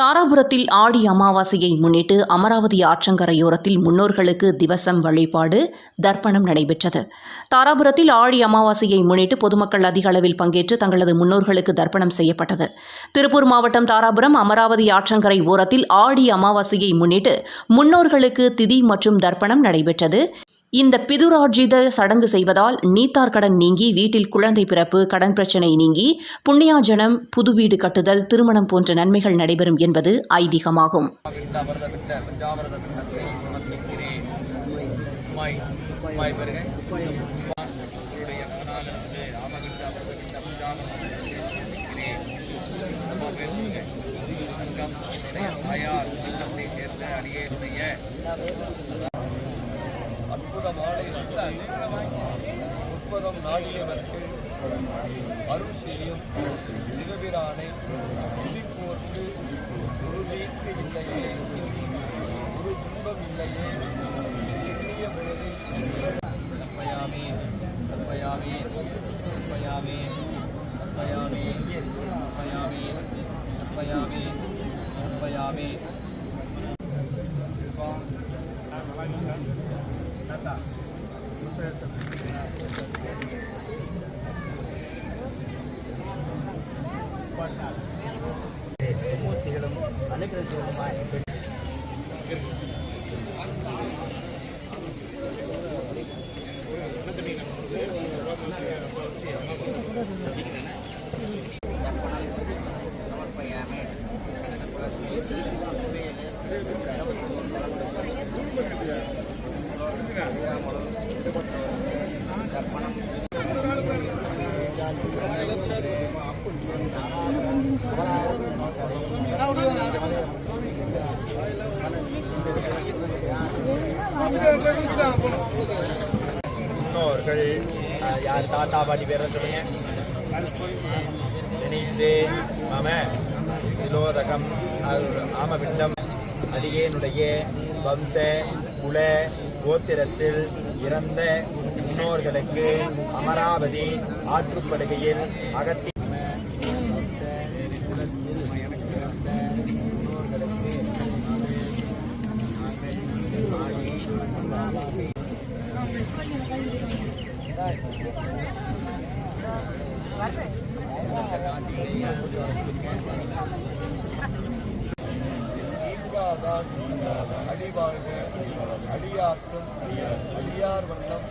தாராபுரத்தில் ஆடி அமாவாசையை முன்னிட்டு அமராவதி ஆற்றங்கரையோரத்தில் முன்னோர்களுக்கு திவசம் வழிபாடு தர்ப்பணம் நடைபெற்றது. தாராபுரத்தில் ஆடி அமாவாசையை முன்னிட்டு பொதுமக்கள் அதிக அளவில் பங்கேற்று தங்களது முன்னோர்களுக்கு தர்ப்பணம் செய்யப்பட்டது. திருப்பூர் மாவட்டம் தாராபுரம் அமராவதி ஆற்றங்கரை ஓரத்தில் ஆடி அமாவாசையை முன்னிட்டு முன்னோர்களுக்கு திதி மற்றும் தர்ப்பணம் நடைபெற்றது. இந்த பிதுரார்ஜித சடங்கு செய்வதால் நீத்தார் கடன் நீங்கி வீட்டில் குழந்தை பிறப்பு கடன் பிரச்சனை நீங்கி புண்ணியாஜனம் புது வீடு கட்டுதல் திருமணம் போன்ற நன்மைகள் நடைபெறும் என்பது ஐதீகமாகும் விட்ட பஞ்சாமிரத விட்டத்தை சமர்ப்பிக்கிறேன் உமாய் முப்பதம் நாடியவர்க்கு அருள் செய்யும் சிவபிரானை துதிப்போர்க்கு ஒரு வீட்டு இல்லையே ஒரு துன்பம் இல்லையே புண்ணிய பொழுதில் தற்பயாமி தற்பயாமி தற்பயாமி தற்பயாமி தற்பயாமி தற்பயாமி தற்பயாமி மூர்த்திகளும் அனுகிரகமாய் முன்னோர்கள் யார் தாத்தா பாட்டி பேரை சொல்லுங்க. நினைந்து மம திலோதகம் ஆமபிண்டம். அடியேனுடைய வம்ச குல கோத்திரத்தில் இறந்த முன்னோர்களுக்கு அமராவதி ஆற்றுப்படுகையில் அகத்தி ஈர்காதான் அடிவாழ்க அடியார் வண்ணம்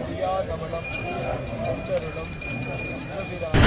அடியார் கமலம் அஞ்சருளும் சிவபிரான்